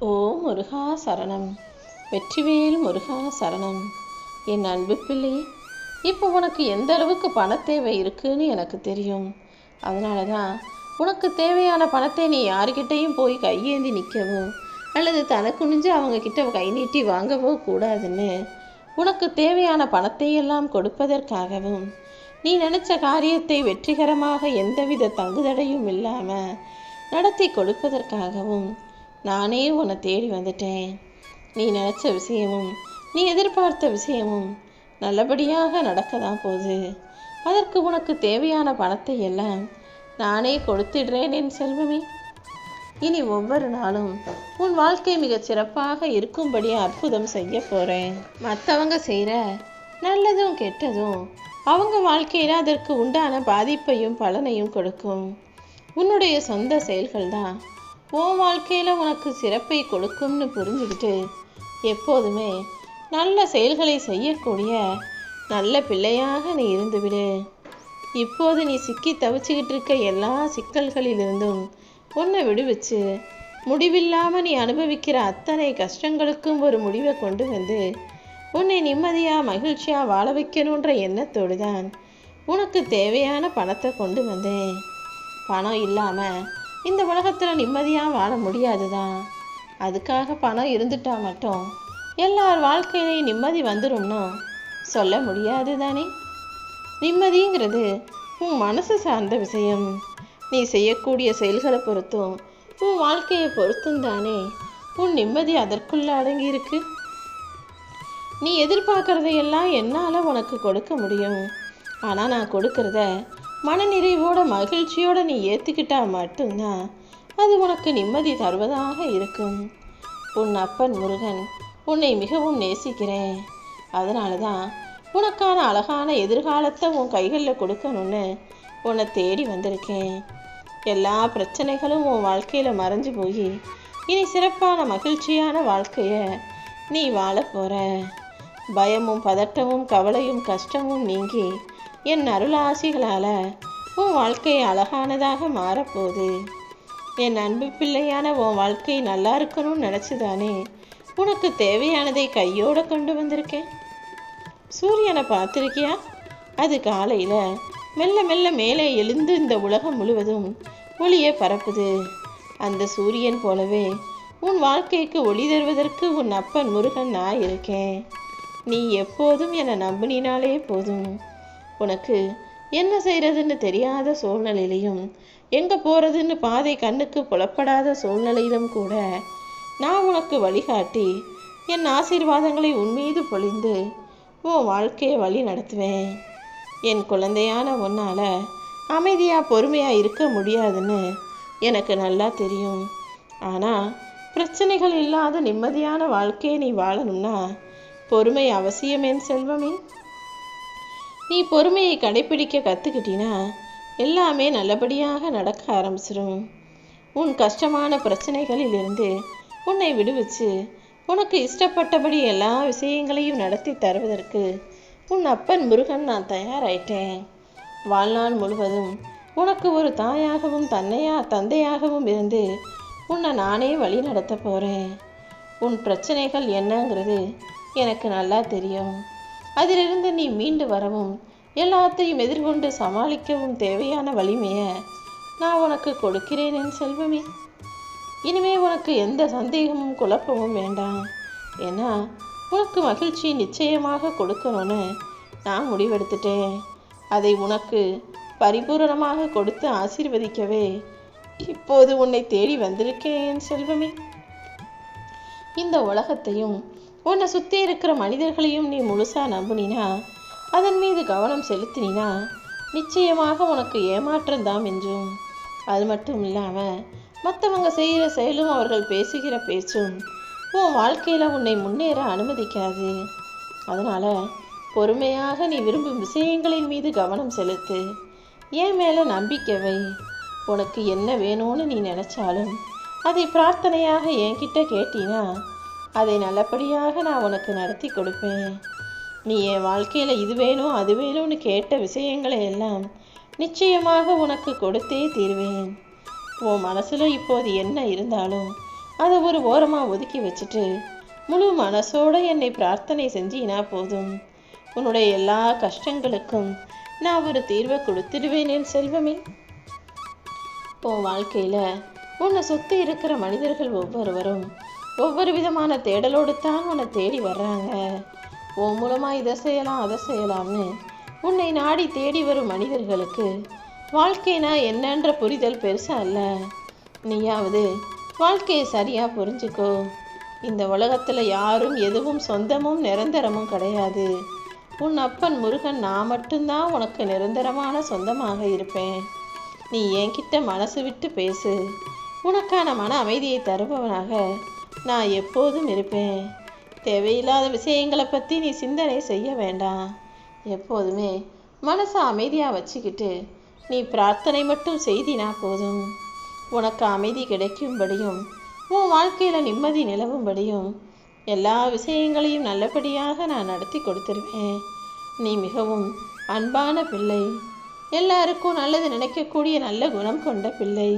ஓ முருகா சரணம். வெற்றிவேல் முருகா சரணம். என் அன்பு பிள்ளை இப்போ உனக்கு எந்த அளவுக்கு பணத்தேவை இருக்குன்னு எனக்கு தெரியும். அதனால தான் உனக்கு தேவையான பணத்தை நீ யாருக்கிட்டேயும் போய் கையேந்தி நிற்கவோ அல்லது தனக்குனிஞ்சு அவங்க கிட்ட கை நீட்டி வாங்கவோ கூடாதுன்னு உனக்கு தேவையான பணத்தையெல்லாம் கொடுப்பதற்காகவும் நீ நினச்ச காரியத்தை வெற்றிகரமாக எந்தவித தங்குதடையும் இல்லாமல் நடத்தி கொடுப்பதற்காகவும் நானே உன்னை தேடி வந்துட்டேன். நீ நினச்ச விஷயமும் நீ எதிர்பார்த்த விஷயமும் நல்லபடியாக நடக்க தான் போகுது. அதற்கு உனக்கு தேவையான பணத்தை எல்லாம் நானே கொடுத்திடுறேன் என் செல்வமே. இனி ஒவ்வொரு நாளும் உன் வாழ்க்கை மிகச் சிறப்பாக இருக்கும்படி அற்புதம் செய்ய போகிறேன் மற்றவங்க செய்கிற நல்லதும் கெட்டதும் அவங்க வாழ்க்கையில் அதற்கு உண்டான பாதிப்பையும் பலனையும் கொடுக்கும். உன்னுடைய சொந்த செயல்கள் தான் உன் வாழ்க்கையில் உனக்கு சிறப்பை கொடுக்கும்னு புரிஞ்சுக்கிட்டு எப்போதுமே நல்ல செயல்களை செய்யக்கூடிய நல்ல பிள்ளையாக நீ இருந்துவிடு. இப்போது நீ சிக்கி தவிச்சுக்கிட்டு இருக்க எல்லா சிக்கல்களிலிருந்தும் உன்னை விடுவிச்சு முடிவில்லாமல் நீ அனுபவிக்கிற அத்தனை கஷ்டங்களுக்கும் ஒரு முடிவை கொண்டு வந்து உன்னை நிம்மதியாக மகிழ்ச்சியாக வாழ வைக்கணுன்ற எண்ணத்தோடு தான் உனக்கு தேவையான பணத்தை கொண்டு வந்தேன். பணம் இல்லாமல் இந்த உலகத்தில் நிம்மதியாக வாழ முடியாது தான் அதுக்காக பணம் இருந்துட்டா மட்டும் எல்லார் வாழ்க்கையிலையும் நிம்மதி வந்துடும்னு சொல்ல முடியாது தானே நிம்மதிங்கிறது உன் மனசு சார்ந்த விஷயம். நீ செய்யக்கூடிய செயல்களை பொறுத்தும் உன் வாழ்க்கையை பொறுத்தும் தானே உன் நிம்மதி அதற்குள்ளே அடங்கியிருக்கு. நீ எதிர்பார்க்குறதையெல்லாம் என்னால் உனக்கு கொடுக்க முடியும். ஆனால் நான் கொடுக்கறத மனநிறைவோட மகிழ்ச்சியோட நீ ஏற்றுக்கிட்டா மட்டும்தான் அது உனக்கு நிம்மதி தருவதாக இருக்கும். உன் அப்பன் முருகன் உன்னை மிகவும் நேசிக்கிறேன். அதனால தான் உனக்கான அழகான எதிர்காலத்தை உன் கைகளில் கொடுக்கணும்னு உன்னை தேடி வந்திருக்கேன். எல்லா பிரச்சனைகளும் உன் வாழ்க்கையில் மறைஞ்சு போய் இனி சிறப்பான மகிழ்ச்சியான வாழ்க்கையை நீ வாழ போகிற பயமும் பதட்டமும் கவலையும் கஷ்டமும் நீங்கி என் அருளாசிகளால் உன் வாழ்க்கை அழகானதாக மாறப்போகுது. என் அன்பு பிள்ளையான உன் வாழ்க்கை நல்லா இருக்கணும்னு நினச்சிதானே உனக்கு தேவையானதை கையோடு கொண்டு வந்திருக்கேன். சூரியனை பார்த்துருக்கியா? அது காலையில் மெல்ல மெல்ல மேலே எழுந்து இந்த உலகம் முழுவதும் ஒளியை பரப்புது. அந்த சூரியன் போலவே உன் வாழ்க்கைக்கு ஒளி தருவதற்கு உன் அப்பன் முருகன் நான் இருக்கேன். நீ எப்போதும் என்னை நம்பினாலே போதும். உனக்கு என்ன செய்கிறதுன்னு தெரியாத சூழ்நிலையிலையும் எங்கே போகிறதுன்னு பாதை கண்ணுக்கு புலப்படாத சூழ்நிலையிலும் கூட நான் உனக்கு வழிகாட்டி என் ஆசீர்வாதங்களை உன்மீது பொழிந்து உன் வாழ்க்கையை வழி நடத்துவேன். என் குழந்தையான உன்னால் அமைதியாக பொறுமையாக இருக்க முடியாதுன்னு எனக்கு நல்லா தெரியும். ஆனால் பிரச்சனைகள் இல்லாத நிம்மதியான வாழ்க்கையை நீ வாழணும்னா பொறுமை அவசியமேன் செல்வமே. நீ பொறுமையை கடைப்பிடிக்க கற்றுக்கிட்டினா எல்லாமே நல்லபடியாக நடக்க ஆரம்பிச்சிடும் உன் கஷ்டமான பிரச்சனைகளிலிருந்து உன்னை விடுவிச்சு உனக்கு இஷ்டப்பட்டபடி எல்லா விஷயங்களையும் நடத்தி தருவதற்கு உன் அப்பன் முருகன் நான் தயாராயிட்டேன். வாழ்நாள் முழுவதும் உனக்கு ஒரு தாயாகவும் தன்னையா தந்தையாகவும் இருந்து உன்னை நானே வழி நடத்த போகிறேன் உன் பிரச்சனைகள் என்னங்கிறது எனக்கு நல்லா தெரியும். அதிலிருந்து நீ மீண்டு வரவும் எல்லாத்தையும் எதிர்கொண்டு சமாளிக்கவும் தேவையான வலிமையை நான் உனக்கு கொடுக்கிறேன் என் செல்வமே. இனிமே உனக்கு எந்த சந்தேகமும் குழப்பமும் வேண்டாம். ஏன்னா உனக்கு மகிழ்ச்சி நிச்சயமாக கொடுக்கணும்னு நான் முடிவெடுத்துட்டேன். அதை உனக்கு பரிபூரணமாக கொடுத்து ஆசீர்வதிக்கவே இப்போது உன்னை தேடி வந்திருக்கேன் என் செல்வமே. இந்த உலகத்தையும் உன்னை சுற்றி இருக்கிற மனிதர்களையும் நீ முழுசாக நம்பினா அதன் மீது கவனம் செலுத்தினா நிச்சயமாக உனக்கு ஏமாற்றம் தான் என்றும். அது மட்டும் இல்லாமல் மற்றவங்க செய்கிற செயலும் அவர்கள் பேசுகிற பேச்சும் உன் வாழ்க்கையில் உன்னை முன்னேற அனுமதிக்காது. அதனால் பொறுமையாக நீ விரும்பும் விஷயங்களின் மீது கவனம் செலுத்து. என் மேலே நம்பிக்கைவை உனக்கு என்ன வேணும்னு நீ நினச்சாலும் அதை பிரார்த்தனையாக என்கிட்ட கேட்டினா அதை நல்லபடியாக நான் உனக்கு நடத்தி கொடுப்பேன். நீ என் வாழ்க்கையில் இது வேணும் அது வேணும்னு கேட்ட விஷயங்களை எல்லாம் நிச்சயமாக உனக்கு கொடுத்தே தீர்வேன். உன் மனசில் இப்போது என்ன இருந்தாலும் அதை ஒரு ஓரமாக ஒதுக்கி வச்சுட்டு முழு மனசோடு என்னை பிரார்த்தனை செஞ்சினா போதும். உன்னுடைய எல்லா கஷ்டங்களுக்கும் நான் ஒரு தீர்வை கொடுத்துடுவேன் என் செல்வமே. உன் வாழ்க்கையில் உன்னை சுற்றி இருக்கிற மனிதர்கள் ஒவ்வொருவரும் ஒவ்வொரு விதமான தேடலோடு தான் உன்னை தேடி வர்றாங்க. உன் மூலமாக இதை செய்யலாம் அதை செய்யலாம்னு உன்னை நாடி தேடி வரும் மனிதர்களுக்கு வாழ்க்கைனா என்னன்ற புரிதல் பெருசா இல்லை. நீயாவது வாழ்க்கையை சரியாக புரிஞ்சுக்கோ. இந்த உலகத்தில் யாரும் எதுவும் சொந்தமும் நிரந்தரமும் கிடையாது. உன் அப்பன் முருகன் நான் மட்டும்தான் உனக்கு நிரந்தரமான சொந்தமாக இருப்பேன். நீ என்கிட்ட மனசு விட்டு பேசு. உனக்கான மன அமைதியை தருபவனாக நான் எப்போதும் இருப்பேன். தேவையில்லாத விஷயங்களை பற்றி நீ சிந்தனை செய்ய வேண்டாம். எப்போதுமே மனசை அமைதியாக வச்சுக்கிட்டு நீ பிரார்த்தனை மட்டும் செய்தினா போதும். உனக்கு அமைதி கிடைக்கும்படியும் உன் வாழ்க்கையில் நிம்மதி நிலவும்படியும் எல்லா விஷயங்களையும் நல்லபடியாக நான் நடத்தி கொடுத்துருவேன். நீ மிகவும் அன்பான பிள்ளை. எல்லாருக்கும் நல்லது நினைக்கக்கூடிய நல்ல குணம் கொண்ட பிள்ளை.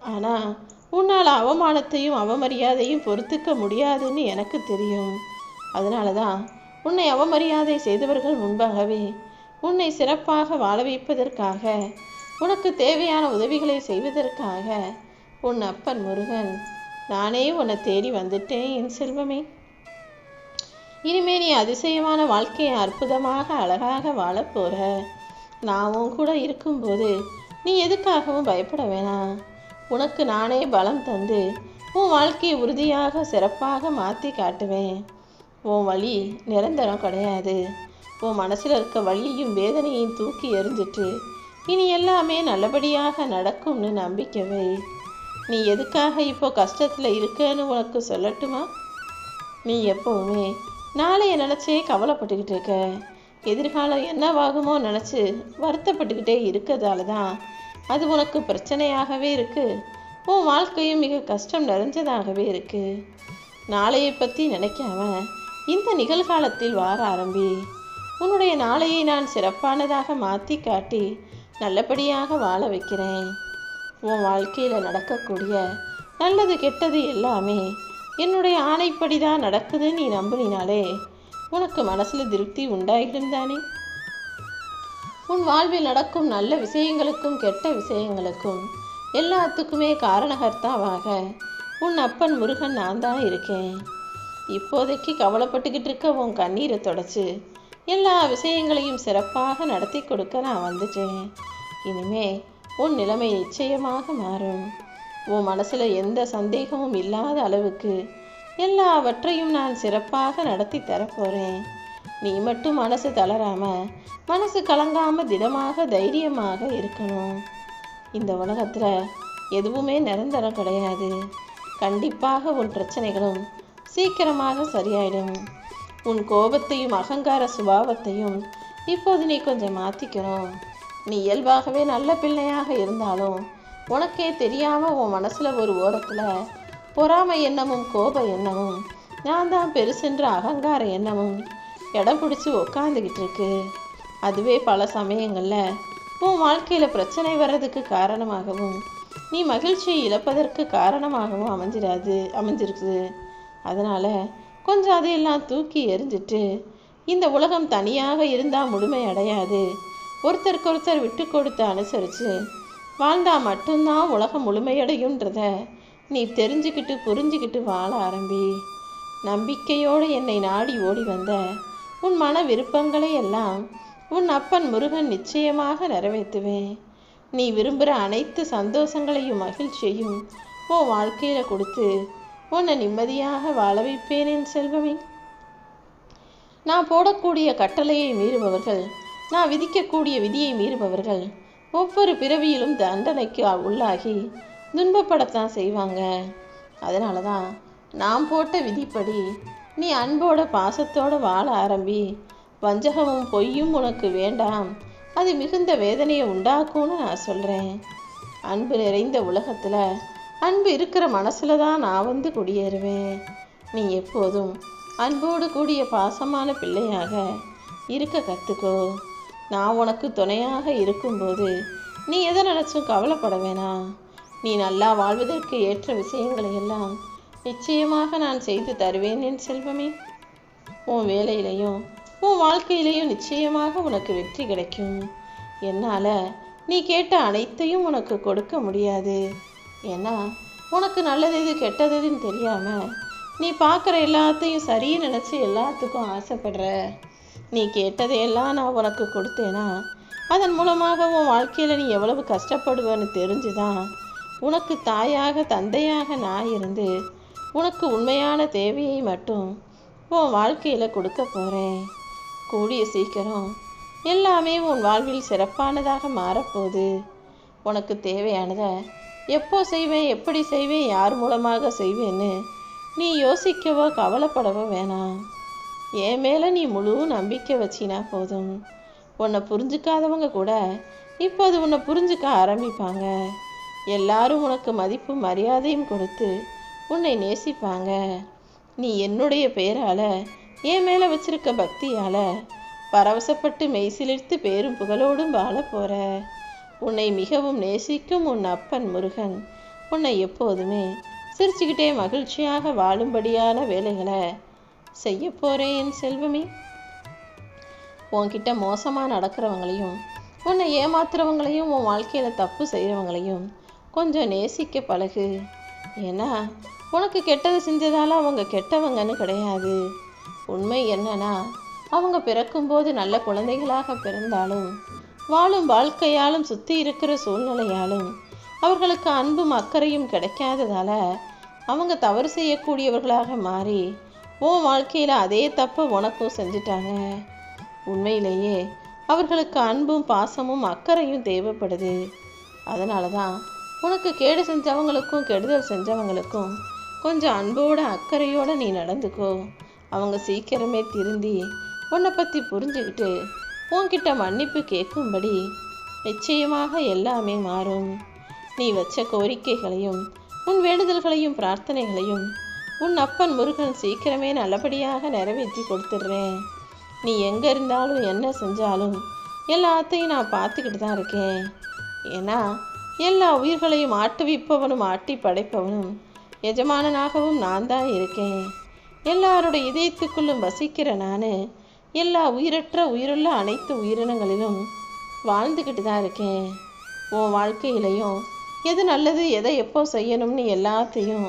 ஆனால் உன்னால் அவமானத்தையும் அவமரியாதையும் பொறுத்துக்க முடியாதுன்னு எனக்கு தெரியும். அதனால தான் உன்னை அவமரியாதை செய்தவர்கள் முன்பாகவே உன்னை சிறப்பாக வாழ வைப்பதற்காக உனக்கு தேவையான உதவிகளை செய்வதற்காக உன் அப்பன் முருகன் நானே உன்னை தேடி வந்துட்டேன் என் செல்வமே. இனிமே நீ அதிசயமான வாழ்க்கையை அற்புதமாக அழகாக வாழப் நாமும் நான் உன் கூட இருக்கும்போது நீ எதுக்காகவும் பயப்பட வேணாம். உனக்கு நானே பலம் தந்து உன் வாழ்க்கையை உறுதியாக சிறப்பாக மாற்றி காட்டுவேன். உன் வழி நிரந்தரம் கிடையாது. உன் மனசில் இருக்க வழியையும் வேதனையும் தூக்கி எறிஞ்சிட்டு இனி எல்லாமே நல்லபடியாக நடக்கும்னு நம்பிக்கவே. நீ எதுக்காக இப்போ கஷ்டத்தில் இருக்கேன்னு உனக்கு சொல்லட்டுமா? நீ எப்பவுமே நாளைய நினச்சே கவலைப்பட்டுக்கிட்டு இருக்க. எதிர்காலம் என்னவாகுமோ நினச்சி வருத்தப்பட்டுக்கிட்டே இருக்கிறதால தான் அது உனக்கு பிரச்சனையாகவே இருக்கு. உன் வாழ்க்கையும் மிக கஷ்டம் நிறைஞ்சதாகவே இருக்கு. நாளையை பற்றி நினைக்காம இந்த நிகழ்காலத்தில் வார ஆரம்பி. உன்னுடைய நாளையை நான் சிறப்பானதாக மாற்றி காட்டி நல்லபடியாக வாழ வைக்கிறேன். உன் வாழ்க்கையில் நடக்கக்கூடிய நல்லது கெட்டது எல்லாமே என்னுடைய ஆணைப்படி தான் நடக்குதுன்னு நீ நம்பினாலே உனக்கு மனசில் திருப்தி உண்டாகிடும் தானே உன் வாழ்வில் நடக்கும் நல்ல விஷயங்களுக்கும் கெட்ட விஷயங்களுக்கும் எல்லாத்துக்குமே காரணகர்த்தாவாக. உன் அப்பன் முருகன் நான் தான் இருக்கேன். இப்போதைக்கு கவலைப்பட்டுக்கிட்டு இருக்க உன் கண்ணீரை தொடச்சு எல்லா விஷயங்களையும் சிறப்பாக நடத்தி கொடுக்க நான் வந்துட்டேன். இனிமே உன் நிலைமை நிச்சயமாக மாறும். உன் மனசில் எந்த சந்தேகமும் இல்லாத அளவுக்கு எல்லாவற்றையும் நான் சிறப்பாக நடத்தி தரப்போகிறேன் நீ மட்டும் மனசு தளராம மனசு கலங்காம திடமாக தைரியமாக இருக்கணும். இந்த உலகத்தில் எதுவுமே நிரந்தரம் கிடையாது. கண்டிப்பாக உன் பிரச்சனைகளும் சீக்கிரமாக சரியாயிடும். உன் கோபத்தையும் அகங்கார சுபாவத்தையும் இப்போது நீ கொஞ்சம் மாற்றிக்கணும் நீ இயல்பாகவே நல்ல பிள்ளையாக இருந்தாலும் உனக்கே தெரியாம உன் மனசுல ஒரு ஓரத்துல பொறாமை எண்ணமும் கோப எண்ணமும் நான் தான் பெருசென்ற அகங்கார எண்ணமும் இடம் பிடிச்சி உக்காந்துக்கிட்டு இருக்கு. அதுவே பல சமயங்களில் உன் வாழ்க்கையில் பிரச்சனை வர்றதுக்கு காரணமாகவும் நீ மகிழ்ச்சியை இழப்பதற்கு காரணமாகவும் அமைஞ்சிடாது அமைஞ்சிருக்குது. அதனால் கொஞ்சம் அதையெல்லாம் தூக்கி எரிஞ்சிட்டு இந்த உலகம் தனியாக இருந்தால் முழுமை அடையாது. ஒருத்தருக்கு ஒருத்தர் விட்டு கொடுத்து அனுசரித்து வாழ்ந்தால் மட்டும்தான் உலகம் முழுமையடையுன்றத நீ தெரிஞ்சுக்கிட்டு புரிஞ்சுக்கிட்டு வாழ ஆரம்பி. நம்பிக்கையோடு என்னை நாடி ஓடி வந்த உன் மன விருப்பங்களை எல்லாம் உன் அப்பன் முருகன் நிச்சயமாக நிறைவேற்றுவேன். நீ விரும்புகிற அனைத்து சந்தோஷங்களையும் மகிழ்ச்சியையும் உன் வாழ்க்கையில் கொடுத்து உன்னை நிம்மதியாக வாழ வைப்பேன் என் செல்வமே. நான் போடக்கூடிய கட்டளையை மீறுபவர்கள் நான் விதிக்கக்கூடிய விதியை மீறுபவர்கள் ஒவ்வொரு பிறவியிலும் தண்டனைக்கு உள்ளாகி துன்பப்படத்தான் செய்வாங்க. அதனால தான் நாம் போட்ட விதிப்படி நீ அன்போட பாசத்தோடு வாழ ஆரம்பி. வஞ்சகமும் பொய்யும் உனக்கு வேண்டாம். அது மிகுந்த வேதனையை உண்டாக்கும்னு நான் சொல்கிறேன் அன்பு நிறைந்த உலகத்தில் அன்பு இருக்கிற மனசில் தான் நான் வந்து குடியேறுவேன். நீ எப்போதும் அன்போடு கூடிய பாசமான பிள்ளையாக இருக்க கற்றுக்கோ நான் உனக்கு துணையாக இருக்கும்போது நீ எதை நினச்சும் கவலைப்பட வேணாம். நீ நல்லா வாழ்வதற்கு ஏற்ற விஷயங்களை எல்லாம் நிச்சயமாக நான் செய்து தருவேன் என் செல்வமே. உன் வேலையிலையும் உன் வாழ்க்கையிலையும் நிச்சயமாக உனக்கு வெற்றி கிடைக்கும். என்னால் நீ கேட்ட அனைத்தையும் உனக்கு கொடுக்க முடியாது. ஏன்னா உனக்கு நல்லது எது கெட்டது எதுன்னு தெரியாமல் நீ பார்க்குற எல்லாத்தையும் சரின்னு நினச்சி எல்லாத்துக்கும் ஆசைப்படுற. நீ கேட்டதையெல்லாம் நான் உனக்கு கொடுத்தேனா அதன் மூலமாக உன் வாழ்க்கையில் நீ எவ்வளவு கஷ்டப்படுவேன்னு தெரிஞ்சுதான் உனக்கு தாயாக தந்தையாக நான் இருந்து உனக்கு உண்மையான தேவையை மட்டும் உன் வாழ்க்கையில் கொடுக்க போகிறேன் கூடிய சீக்கிரம் எல்லாமே உன் வாழ்வில் சிறப்பானதாக மாறப்போகுது. உனக்கு தேவையானதை எப்போ செய்வேன் எப்படி செய்வேன் யார் மூலமாக செய்வேன்னு நீ யோசிக்கவோ கவலைப்படவோ வேணாம். என் மேலே நீ முழு நம்பிக்கை வச்சினா போதும். உன்னை புரிஞ்சுக்காதவங்க கூட இப்போது உன்னை புரிஞ்சுக்க ஆரம்பிப்பாங்க. எல்லாரும் உனக்கு மதிப்பு மரியாதையும் கொடுத்து உன்னை நேசிப்பாங்க. நீ என்னுடைய பெயரால் என் மேலே வச்சிருக்க பக்தியால் பரவசப்பட்டு மெய்சிலிர்த்து பேரும் புகழோடும் வாழ போற. உன்னை மிகவும் நேசிக்கும் உன் அப்பன் முருகன். உன்னை எப்போதுமே சிரிச்சுக்கிட்டே மகிழ்ச்சியாக வாழும்படியான வேலைகளை செய்ய போறேன் என் செல்வமே. உன்கிட்ட மோசமாக நடக்கிறவங்களையும் உன்னை ஏமாத்துறவங்களையும் உன் வாழ்க்கையில் தப்பு செய்கிறவங்களையும் கொஞ்சம் நேசிக்க பழகு. ஏன்னா உனக்கு கெட்டது செஞ்சதால அவங்க கெட்டவங்கன்னு கிடையாது. உண்மை என்னன்னா அவங்க பிறக்கும்போது நல்ல குழந்தைகளாக பிறந்தாலும் வாழும் வாழ்க்கையாலும் சுற்றி இருக்கிற சூழ்நிலையாலும் அவர்களுக்கு அன்பும் அக்கறையும் கிடைக்காததால அவங்க தவறு செய்யக்கூடியவர்களாக மாறி உன் வாழ்க்கையில் அதே தப்பை உனக்கும் செஞ்சிட்டாங்க. உண்மையிலேயே அவர்களுக்கு அன்பும் பாசமும் அக்கறையும் தேவைப்படுது. அதனால தான் உனக்கு கேடு செஞ்சவங்களுக்கும் கெடுதல் செஞ்சவங்களுக்கும் கொஞ்சம் அன்போட அக்கறையோட நீ நடந்துக்கோ. அவங்க சீக்கிரமே திருந்தி உன்னை பற்றி புரிஞ்சுக்கிட்டு உன்கிட்ட மன்னிப்பு கேட்கும்படி நிச்சயமாக எல்லாமே மாறும். நீ வச்ச கோரிக்கைகளையும் உன் வேண்டுதல்களையும் பிரார்த்தனைகளையும் உன் அப்பன் முருகன் சீக்கிரமே நல்லபடியாக நிறைவேற்றி கொடுத்துட்றேன். நீ எங்கே இருந்தாலும் என்ன செஞ்சாலும் எல்லாத்தையும் நான் பார்த்துக்கிட்டு தான் இருக்கேன். ஏன்னா எல்லா உயிர்களையும் ஆட்டுவிப்பவனும் ஆட்டி படைப்பவனும் எஜமானனாகவும் நான் தான் இருக்கேன். எல்லாரோட இதயத்துக்குள்ளும் வசிக்கிற நான் எல்லா உயிரற்ற உயிருள்ள அனைத்து உயிரினங்களிலும் வாழ்ந்துக்கிட்டு தான் இருக்கேன். உன் வாழ்க்கையிலையும் எது நல்லது எதை எப்போ செய்யணும்னு எல்லாத்தையும்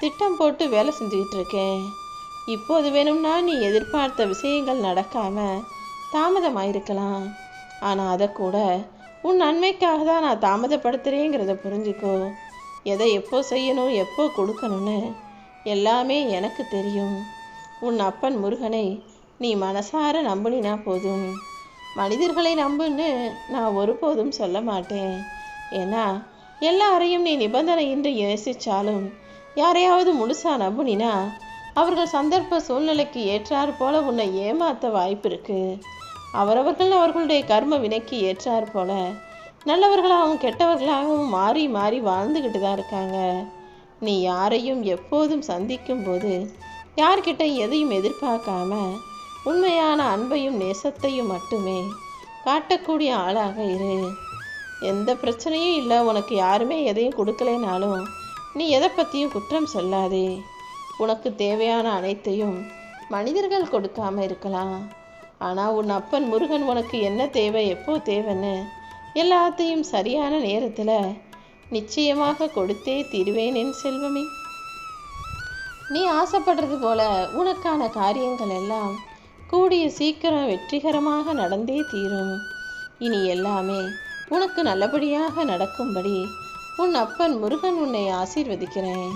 திட்டம் போட்டு வேலை செஞ்சுக்கிட்டு இருக்கேன். இப்போது வேணும்னா நீ எதிர்பார்த்த விஷயங்கள் நடக்காமல் தாமதமாயிருக்கலாம். ஆனால் அதை கூட உன் நன்மைக்காக தான் நான் தாமதப்படுத்துகிறேங்கிறத புரிஞ்சுக்கோ. எதை எப்போ செய்யணும் எப்போ கொடுக்கணும்னு எல்லாமே எனக்கு தெரியும். உன் அப்பன் முருகனை நீ மனசார நம்பினா போதும். மனிதர்களை நம்புன்னு நான் ஒருபோதும் சொல்ல மாட்டேன். ஏன்னா எல்லாரையும் நீ நிபந்தனையின்றி யோசிச்சாலும் யாரையாவது முழுசா நம்புனா அவர்கள் சந்தர்ப்ப சூழ்நிலைக்கு ஏற்றாறு போல உன்னை ஏமாத்த வாய்ப்பு இருக்குது அவரவர்கள் அவர்களுடைய கர்ம வினைக்கு ஏற்றார் போல. நல்லவர்களாகவும் கெட்டவர்களாகவும் மாறி மாறி வாழ்ந்துக்கிட்டு தான் இருக்காங்க. நீ யாரையும் எப்போதும் சந்திக்கும் போது யார்கிட்ட எதையும் எதிர்பார்க்காம உண்மையான அன்பையும் நேசத்தையும் மட்டுமே காட்டக்கூடிய ஆளாக இரு. எந்த பிரச்சனையும் இல்லை உனக்கு யாருமே எதையும் கொடுக்கலைனாலும் நீ எதை பற்றியும் குற்றம் சொல்லாதே. உனக்கு தேவையான அனைத்தையும் மனிதர்கள் கொடுக்காம இருக்கலாம். ஆனால் உன் அப்பன் முருகன் உனக்கு என்ன தேவை எப்போ தேவைன்னு எல்லாத்தையும் சரியான நேரத்தில் நிச்சயமாக கொடுத்தே தீருவேன் என் செல்வமே. நீ ஆசைப்படுறது போல உனக்கான காரியங்கள் எல்லாம் கூடிய சீக்கிரம் வெற்றிகரமாக நடந்தே தீரும். இனி எல்லாமே உனக்கு நல்லபடியாக நடக்கும்படி உன் அப்பன் முருகன் உன்னை ஆசீர்வதிக்கிறேன்.